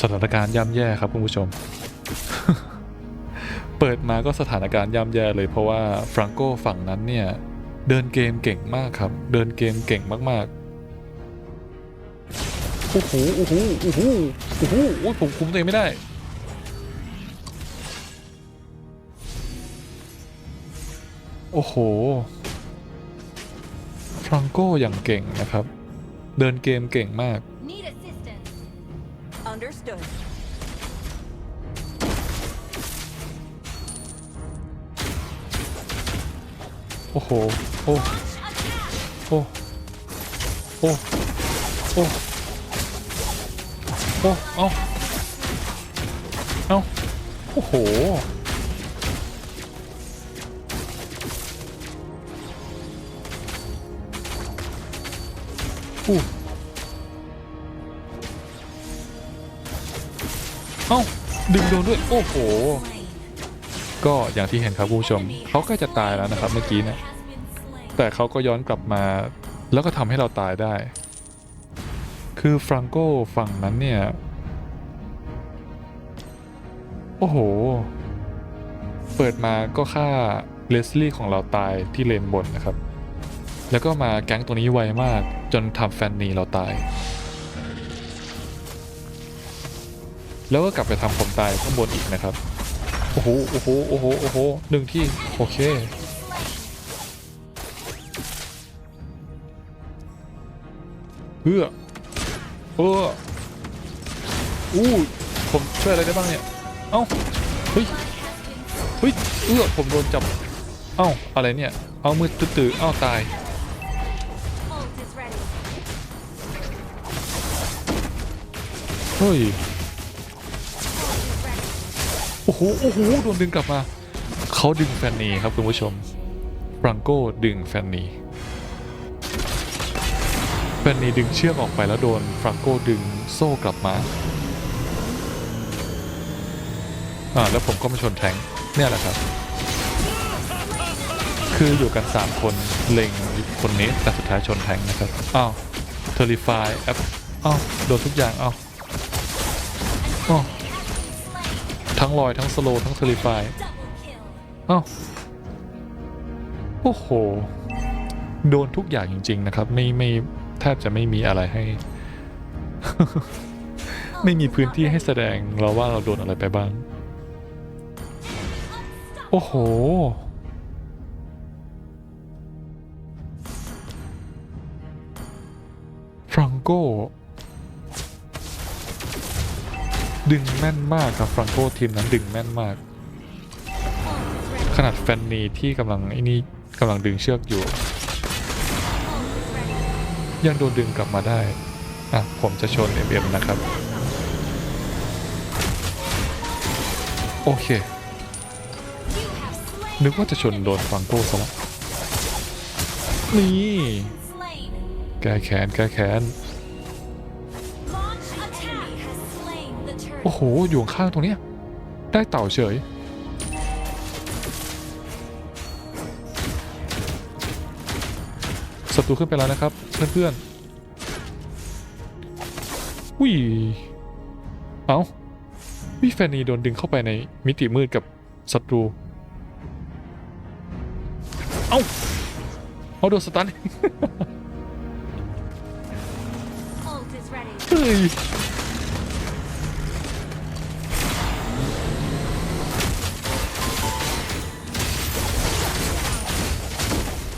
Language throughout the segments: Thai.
สถานการณ์ย่ำแย่ครับคุณผู้ชม เปิดมาก็สถานการณ์ย่ำแย่เลยเพราะว่าฟรังโกฝั่งนั้นเนี่ย เดินเกมเก่งมากครับ เดินเกมเก่งมากๆโอ้โหโอ้โหโอ้โหโอ้โหโอ้ยผมคุมตัวเองไม่ได้โอ้โห ฟรังโกอย่างเก่งนะครับ เดินเกมเก่งมาก Need assistance. Understood. โอ้โหโอ้โอ้โอ้โอ้โอ้เอ้าเอ้าโอ้โหอู้ เอ้าดึงโดนด้วยโอ้โห ก็อย่างที่เห็นครับผู้ชม เขาใกล้จะตายแล้วนะครับเมื่อกี้นะแต่เขาก็ย้อนกลับมาแล้วก็ทำให้เราตายได้ คือฟรังโกฝั่งนั้นเนี่ย โอ้โห เปิดมาก็ฆ่าเลสลี่ของเราตายที่เลนบนนะครับ แล้วก็มาแก๊งตัวนี้ไวมากจนทำแฟนนีเราตาย แล้วก็กลับไปทำผมตายข้างบนอีกนะครับ โอ้โห โอ้โห โอ้โห โอ้โห หนึ่งที่ โอเค เพื่อเอออู้ผมช่วยอะไรได้บ้างเนี่ย เอ้า เฮ้ย เฮ้ย เอื้อผมโดนจับ เอ้า อะไรเนี่ย เอามือตื้อๆเอ้าตายเฮ้ย โอ้โหโอ้โหโดนดึงกลับมาเขาดึงแฟนนีครับคุณผู้ชมฟรังโก้ดึงแฟนนีแฟนนีดึงเชือกออกไปแล้วโดนฟรังโก้ดึงโซ่กลับมาอ่าแล้วผมก็มาชนแทงเนี่ยแหละครับ คืออยู่กัน 3 คนเล็งคนนี้แต่สุดท้ายชนแทงนะครับอ้าวเทอริฟายแอปอ้าวโดนทุกอย่างอ้าวอ้าว ทั้งลอยทั้งสโลทั้งเทอริฟาย Double kill. อ้าวโอ้โห โดนทุกอย่างจริง ๆ นะครับ ไม่ไม่แทบจะไม่มีอะไรให้ ไม่มีพื้นที่ให้แสดงเราว่าเราโดนอะไรไปบ้าง โอ้โหฟรังโก ดึงแม่นมากครับฟรังโกทีมนั้นดึงแม่นมาก ขนาดแฟนนีที่กำลังไอ้นี่กำลังดึงเชือกอยู่ ยังโดนดึงกลับมาได้ อะ ผมจะชน MM นะครับ โอเค นึกว่าจะชนโดนฟังโก้ซะละนี่ แก้แค้นแก้แค้น โอ้โห อยู่ข้างตรงเนี้ย ได้เต่าเฉย ศัตรูขึ้นไปแล้วนะครับ เพื่อนๆอุ้ย เอ้าวิแฟนีโดนดึงเข้าไปในมิติมืดกับศัตรู เอ้าเอาโดนสตันเฮ้ย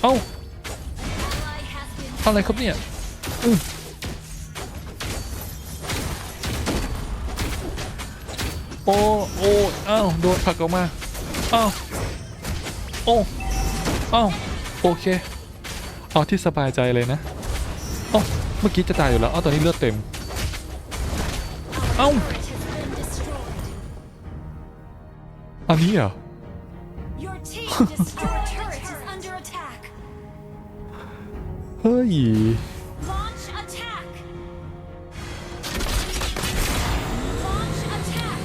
เอ้า Ally has been อะไรครับเนี่ยอื้อโอ้โอ้อ้าวโดนผลักออกมาอ้าวโอ้อ้าวโอเคเอาที่สบายใจเลยนะเอ้าเมื่อกี้จะตายอยู่แล้วเอ้าตอนนี้เลือดเต็มเอ้า turret has been destroyed. อันนี้เหรอ ย Launch attack. Launch attack.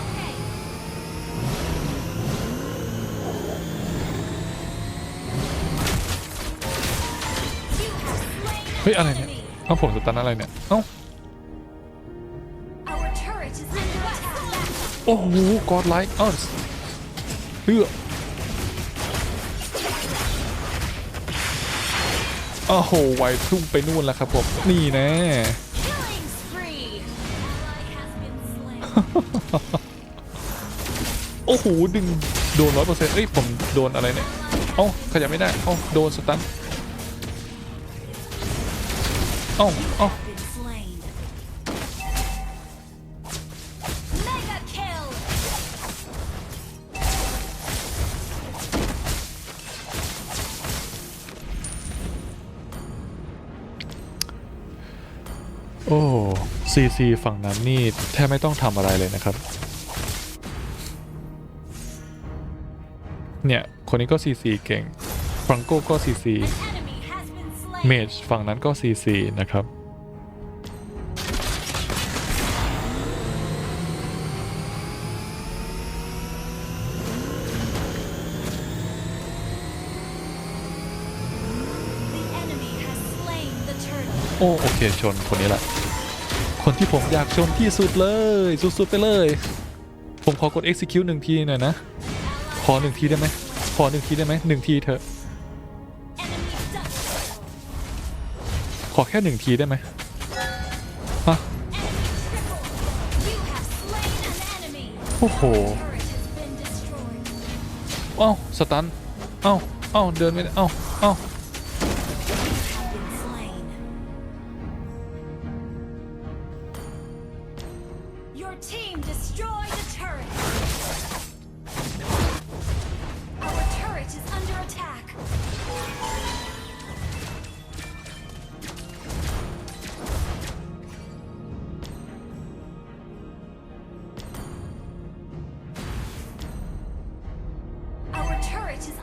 Okay. เฮ้ย อะไรเนี่ยเอ้าผมสตันอะไรเนี่ย เอ้า Our turret is โอ้โหกอดไลท์อ้าวเฮือ โอ้โห ไวพุ่งไปนู่นแล้วครับผม นี่แน่โอ้โห ดึง โดนร้อยเปอร์เซ็นต์เอ้ย ผมโดนอะไรเนี่ย เอ้า ขยับไม่ได้ เอ้า โดนสตันเอ้า เอ้า โอ้ซีซีฝั่งนั้นนี่แทบไม่ต้องทำอะไรเลยนะครับ เนี่ย คนนี้ก็ซีซีเก่งฟรังโก้ก็ซีซี An enemy has been slain. เมจฝั่งนั้นก็ซีซีนะครับ โอ้โอเคชนคนนี้แหละ คนที่ผมอยากชนที่สุดเลย สุดๆไปเลย ผมขอกด execute หนึ่งทีหน่อยนะ ขอหนึ่งทีได้ไหมขอหนึ่งทีได้ไหมหนึ่งทีเถอะ ขอแค่หนึ่งทีได้ไหมฮะโอ้โหเอ้าสตันเอ้าเอ้าเดินไม่ได้เอ้า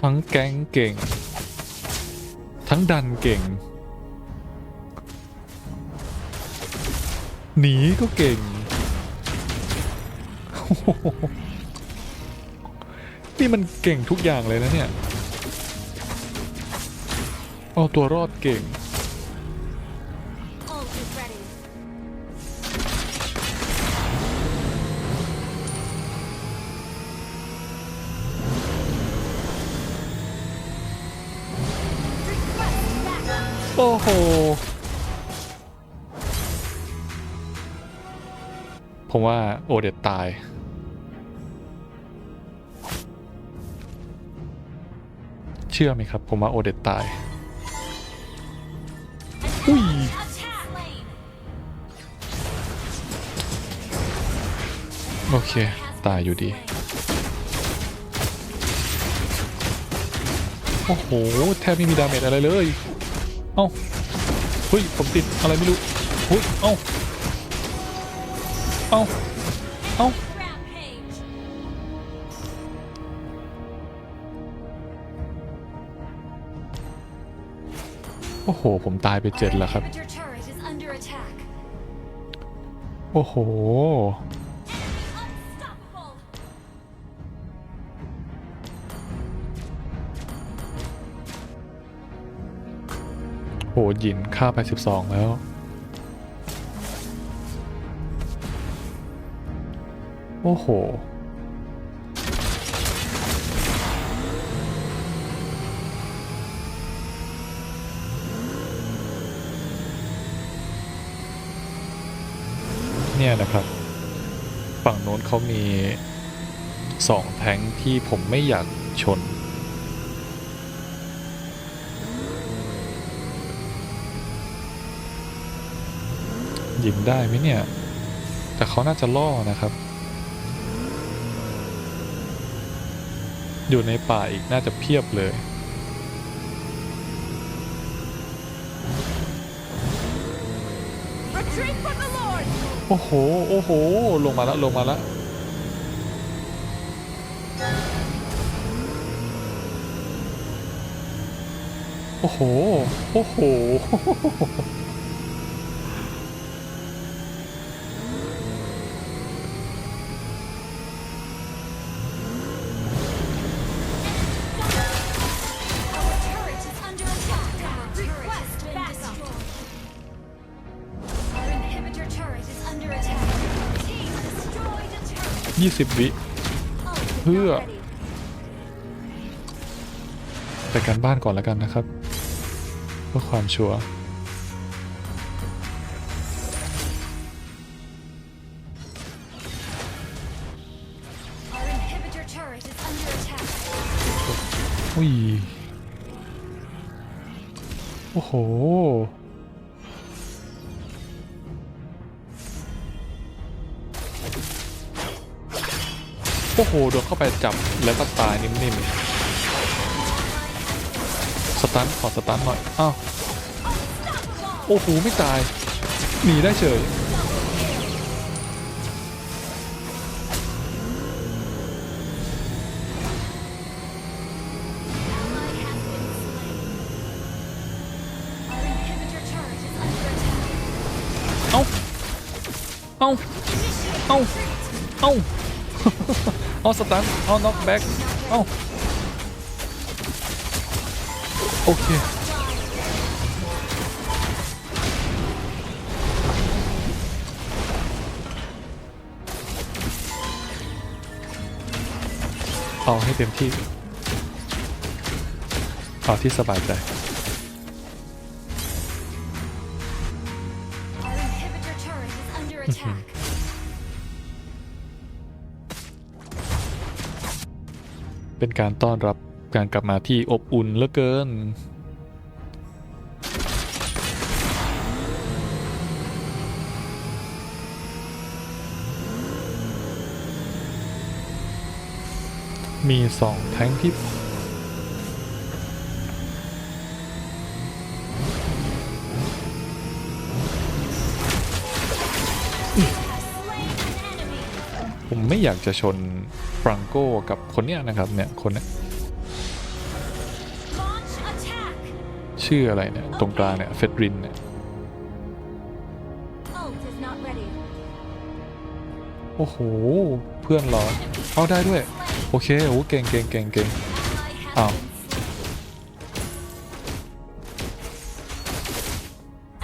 ทั้งแก๊งเก่ง ทั้งดันเก่ง หนีก็เก่ง นี่มันเก่งทุกอย่างเลยนะเนี่ย เอาตัวรอดเก่ง โอ้โห ผมว่าโอเดตตาย เชื่อไหมครับ ผมว่าโอเดตตาย อุ้ย โอเค ตายอยู่ดี โอ้โห แทบไม่มีดาเมจอะไรเลย เอ้าเฮ้ยผมติดอะไรไม่รู้เฮ้ยเอ้าเอ้าเอ้า Rampage. โอ้โห ผมตายไปเจ็ดแล้วครับ Inhibitor turret is under attack. โอ้โห หหยินฆ่าไป 12 แล้ว โอ้โห เนี่ยนะครับ ฝั่งโน้นเขามีสองแท้งที่ผมไม่อยากชน ยิงได้ไหมเนี่ย แต่เขาน่าจะล่อนะครับ อยู่ในป่าอีกน่าจะเพียบเลย โอ้โห โอ้โห ลงมาแล้วลงมาแล้วโอ้โห โอ้โห 20 วิเพื่อแต่การบ้านก่อนแล้วกันนะครับ เพื่อความชัวร์อุ้ย โอ้โห โอ้โหโดนเข้าไปจับแล้วก็ตายนิ่มๆสตันขอสตันหน่อยอ้าวโอ้โหไม่ตายหนีได้เฉย Our inhibitor turret is under attack. เอ้าเอ้าเอ้า เอาสตันเอาน็อกแบ็กเอ้าโอเคเอาให้เต็มที่เอาที่สบายใจ Our inhibitor turret is เป็นการต้อนรับการกลับมาที่อบอุ่นเหลือเกิน มีสองแท้งที่ผมไม่อยากจะชน รังโกกับคนเนี้ยนะครับเนี่ยคนเนี้ยชื่ออะไรเนี่ยตรงกลางเนี่ยเฟดรินเนี่ยโอ้โหเพื่อนเรอเอาได้ด้วยโอเคโอ้เก่งเก่งเก่งเก่ง Ally has Ow. been slain.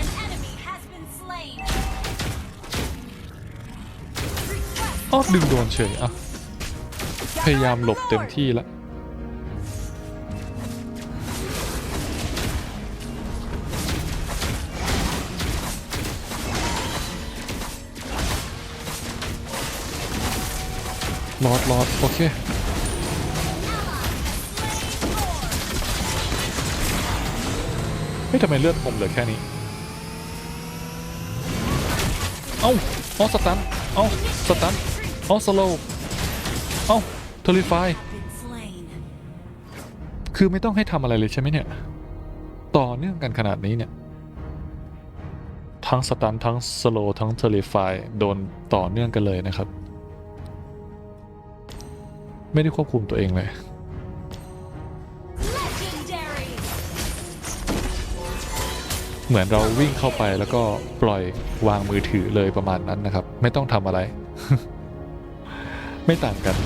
An enemy has been slain. Request อ้อดึงโดนเฉยอะ พยายามหลบเต็มที่แล้วรอดรอดโอเคเฮ้ยทำไมเลือดผมเหลือแค่นี้ เอ้า เอาสตัน เอาสตัน เอาสโลว์ เอา เทอริฟาย Been slain. คือไม่ต้องให้ทำอะไรเลยใช่ไหมเนี่ย ต่อเนื่องกันขนาดนี้เนี่ย ทั้งสตันทั้งสโลว์ทั้งเทอริฟายโดนต่อเนื่องกันเลยนะครับ ไม่ได้ควบคุมตัวเองเลย legendary. เหมือนเราวิ่งเข้าไปแล้วก็ปล่อยวางมือถือเลยประมาณนั้นนะครับ ไม่ต้องทำอะไร ไม่ต่างกัน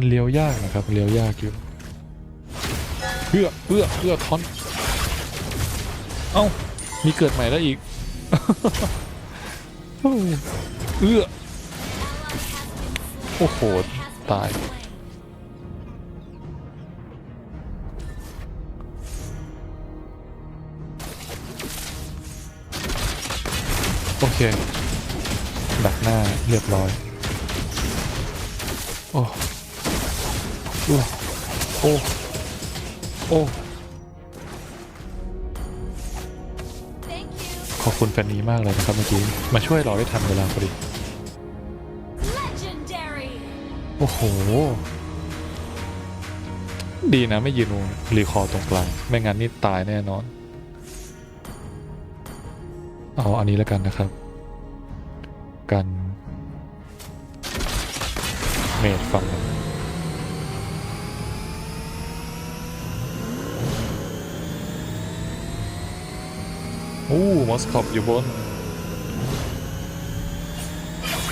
มันเลี้ยวยากนะครับเลี้ยวยากอยู่เอื้อเอื้อเอื้อทอนเอ้ามีเกิดใหม่แล้วอีกเอื้อโอ้โหตายโอเค ดักหน้าเรียบร้อย โอ้ โอ้โอ้ Thank you. ขอบคุณแฟนนี้มากเลยนะครับเมื่อกี้ มาช่วยเราได้ทันเวลาพอดี Legendary. โอ้โห ดีนะไม่ยืนรีคอร์ตรงกลาง ไม่งั้นนี่ตายแน่นอน เอาอันนี้แล้วกันนะครับ กัน เมดฟังหนึ่ง อู้มอสคอปอยู่บน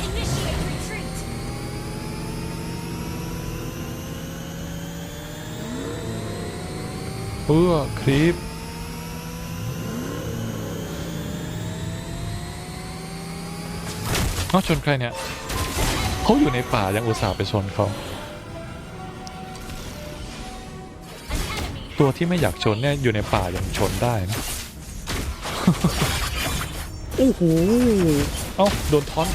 Initiate retreat. เพื่อคลิปเอ้าชนใครเนี่ยเขาอยู่ในป่ายังอุตส่าห์ไปชนเขาตัวที่ไม่อยากชนเนี่ยอยู่ในป่ายังชนได้นะ โอ้โห เอ้าโดนท้อน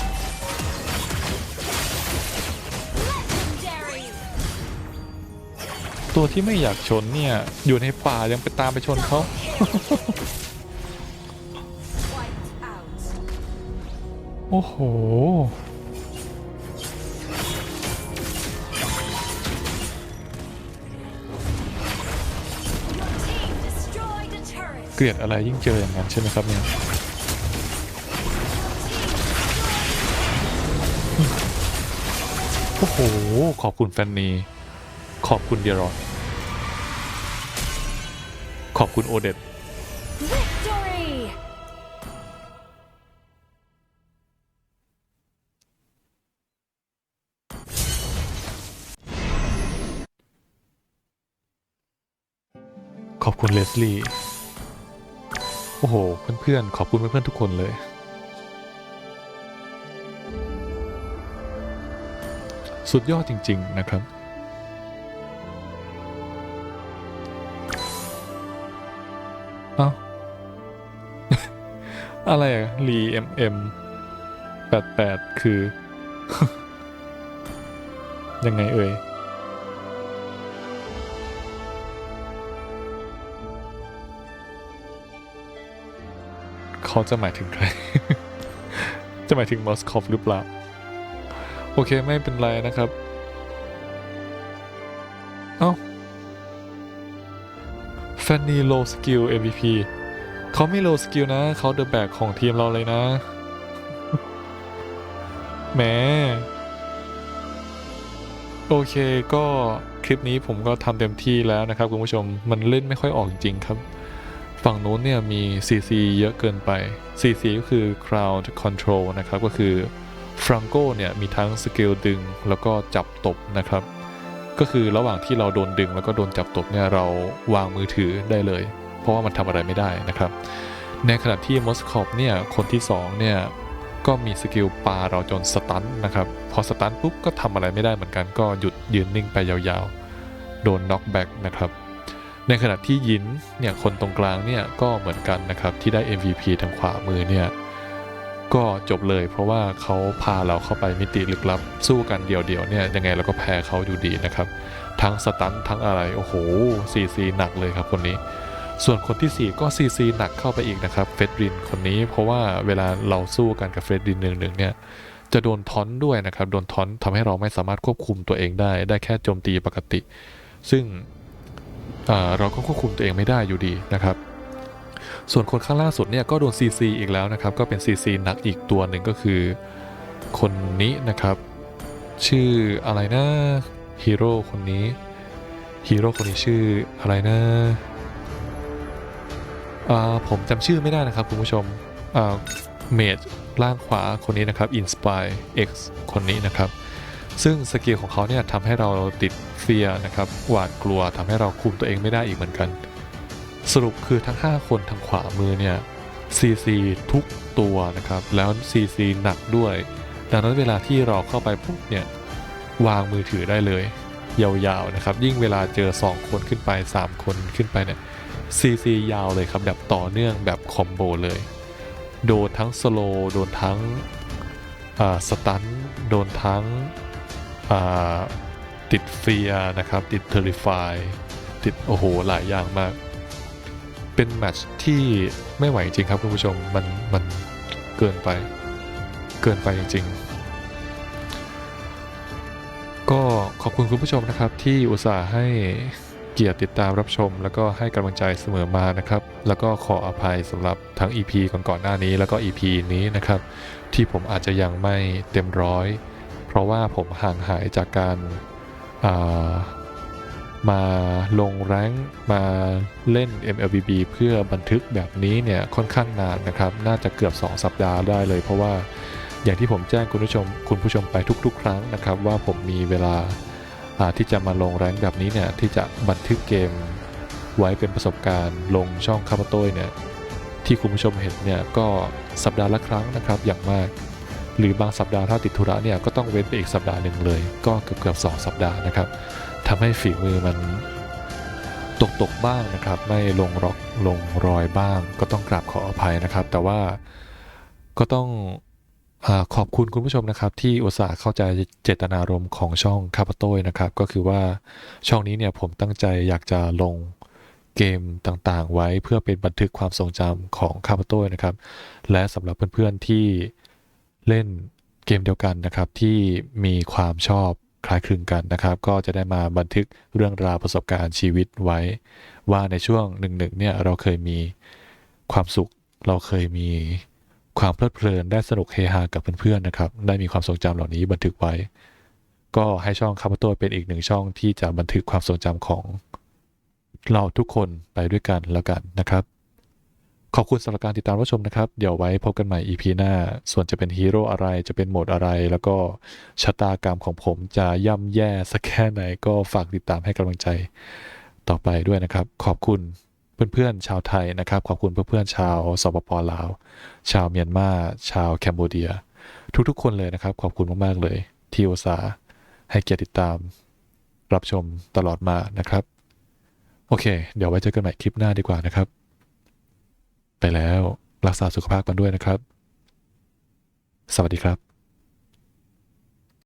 ตัวที่ไม่อยากชนเนี่ย อยู่ในป่ายังไปตามไปชนเขา โอ้โห ลียดอะไรยิ่งเจออย่างนั้นใช่ไหมครับเนี่ยโอ้โห ขอบคุณแฟนนีขอบคุณเดียรอนขอบคุณโอเดต Victory. ขอบคุณเลสลี่โอ้โห เพื่อนๆ ขอบคุณเพื่อนๆ ทุกคนเลย สุดยอดจริง ๆ นะครับ เอ้า อะไรอะรีเอ็มเอ็มแปดแปดคือ ยังไงเอ่ย เขาจะหมายถึงใคร จะหมายถึงมอสคอฟหรือเปล่า โอเคไม่เป็นไรนะครับ เอ้าแฟนนี่โลสกิล MVP เขาไม่โลสกิลนะ เขาเดอะแบกของทีมเราเลยนะ แหม โอเคก็คลิปนี้ผมก็ทำเต็มที่แล้วนะครับคุณผู้ชม มันเล่นไม่ค่อยออกจริงครับ ฝั่งนู้นเนี่ยมี CC เยอะเกินไป CC ก็คือ Crowd Control นะครับ ก็คือ Franco เนี่ยมีทั้งสกิลดึงแล้วก็จับตบนะครับ ก็คือระหว่างที่เราโดนดึงแล้วก็โดนจับตบเนี่ยเราวางมือถือได้เลย เพราะว่ามันทำอะไรไม่ได้นะครับ ในขณะที่ m o s c o v เนี่ยคนที่2เนี่ยก็มีสกิลปาเราจนสตันนะครับ พอสตันปุ๊บก็ทำอะไรไม่ได้เหมือนกันก็หยุดยืนนิ่งไปยาวๆ โดนน็อกแบ็กนะครับ ในขณะที่ยินเนี่ยคนตรงกลางเนี่ยก็เหมือนกันนะครับที่ได้ MVP ทางขวามือเนี่ยก็จบเลยเพราะว่าเขาพาเราเข้าไปมิติลึกลับ สู้กันเดี่ยวๆเนี่ยยังไงเราก็แพ้เขาอยู่ดีนะครับ ทั้งสตันทั้งอะไร โอ้โหซีซีหนักเลยครับคนนี้ ส่วนคนที่ 4 ก็ซีซีหนักเข้าไปอีกนะครับเฟดรินคนนี้เพราะว่าเวลาเราสู้กันกับเฟดรินหนึ่งหนึ่งเนี่ยจะโดนทอนด้วยนะครับโดนทอนทำให้เราไม่สามารถควบคุมตัวเองได้ ได้แค่โจมตีปกติ ซึ่ง เราก็ควบคุมตัวเองไม่ได้อยู่ดีนะครับ ส่วนคนข้างล่าสุดเนี่ยก็โดน CC อีกแล้วนะครับ ก็เป็น CC หนักอีกตัวหนึ่งก็คือ คนนี้นะครับ ชื่ออะไรนะฮีโร่คนนี้ฮีโร่คนนี้ชื่ออะไรนะผมจำชื่อไม่ได้นะครับคุณผู้ชมเมจล่างขวาคนนี้นะครับ Inspire X คนนี้นะครับ ซึ่งสกิลของเขาเนี่ยทำให้เราติดเฟียนะครับหวาดกลัวทำให้เราคุมตัวเองไม่ได้อีกเหมือนกัน สรุปคือทั้ง 5 คนทางขวามือเนี่ย CC ทุกตัวนะครับ แล้ว CC หนักด้วย ดังนั้นเวลาที่เราเข้าไปปุ๊บเนี่ยวางมือถือได้เลย ยาวๆนะครับ ยิ่งเวลาเจอ 2 คนขึ้นไป 3 คนขึ้นไปเนี่ย CC ยาวเลยครับ แบบต่อเนื่องแบบคอมโบเลย โดนทั้งสโลโดนทั้งสตันโดนทั้ง ติดเฟียนะครับ ติดเทอริฟายติด โอ้โห หลายอย่างมาก เป็นแมตช์ที่ไม่ไหวจริงครับคุณผู้ชม มัน มันเกินไป เกินไปจริงๆ ก็ขอบคุณคุณผู้ชมนะครับ ที่อุตส่าห์ให้เกียรติติดตามรับชม แล้วก็ให้กำลังใจเสมอมานะครับ แล้วก็ขออภัยสำหรับทั้ง EP ก่อนๆหน้านี้ แล้วก็ EP นี้นะครับ ที่ผมอาจจะยังไม่เต็มร้อย เพราะว่าผมห่างหายจากการามาลงแรงมาเล่น MLBB เพื่อบันทึกแบบนี้เนี่ยค่อนข้างนานนะครับ น่าจะเกือบ 2 สัปดาห์ได้เลย เพราะว่าอย่างที่ผมแจ้งคุณผู้ชมคุณผู้ชมไปทุก ๆ ครั้งนะครับ ว่าผมมีเวลาาที่จะมาลงแรงแบบนี้เนี่ยที่จะบันทึกเกมไว้เป็นประสบการณ์ลงช่องคาร์โต้เนี่ยที่คุณผู้ชมเห็นเนี่ยก็สัปดาห์ละครั้งนะครับอย่างมาก หรือบางสัปดาห์ถ้าติดธุระเนี่ยก็ต้องเว้นไปอีกสัปดาห์หนึ่งเลย ก็เกือบเกือบสองสัปดาห์นะครับทำให้ฝีมือมันตกตกๆบ้างนะครับ ไม่ลงรอกลงรอยบ้าง ก็ต้องกราบขออภัยนะครับ แต่ว่าก็ต้องอขอบคุณคุณผู้ชมนะครับ ที่อุตส่าห์เข้าใจเจตนารมณ์ของช่องคาปโต้ยนะครับ ก็คือว่าช่องนี้เนี่ยผมตั้งใจอยากจะลงเกมต่างๆ ไว้เพื่อเป็นบันทึกความทรงจำของคาปโต้ยนะครับ และสำหรับเพื่อนๆที่ เล่นเกมเดียวกันนะครับที่มีความชอบคล้ายคลึงกันนะครับ ก็จะได้มาบันทึกเรื่องราวประสบการณ์ชีวิตไว้ ว่าในช่วงหนึ่งๆเนี่ยเราเคยมีความสุข เราเคยมีความเพลิดเพลินได้สนุกเฮฮากับเพื่อนๆนะครับ ได้มีความทรงจำเหล่านี้บันทึกไว้ ก็ให้ช่องคาร์โตเป็นอีกหนึ่งช่องที่จะบันทึกความทรงจำของเราทุกคนไปด้วยกันแล้วกันนะครับ ขอบคุณสำหรับการติดตามรับชมนะครับ เดี๋ยวไว้พบกันใหม่ EP หน้า ส่วนจะเป็นฮีโร่อะไรจะเป็นโหมดอะไร แล้วก็ชะตากรรมของผมจะย่ำแย่สักแค่ไหนก็ฝากติดตามให้กำลังใจต่อไปด้วยนะครับ ขอบคุณเพื่อนๆชาวไทยนะครับ ขอบคุณเพื่อนๆชาวสปปลาว ชาวเมียนมาชาวแคนเบเดีย ทุกๆ คนเลยนะครับ ขอบคุณมากๆเลย ที่อุตส่าห์ให้เกียรติติดตาม รับชมตลอดมานะครับ โอเค เดี๋ยวไว้เจอกันใหม่คลิปหน้าดีกว่านะครับ ไปแล้ว รักษาสุขภาพกันด้วยนะครับ สวัสดีครับ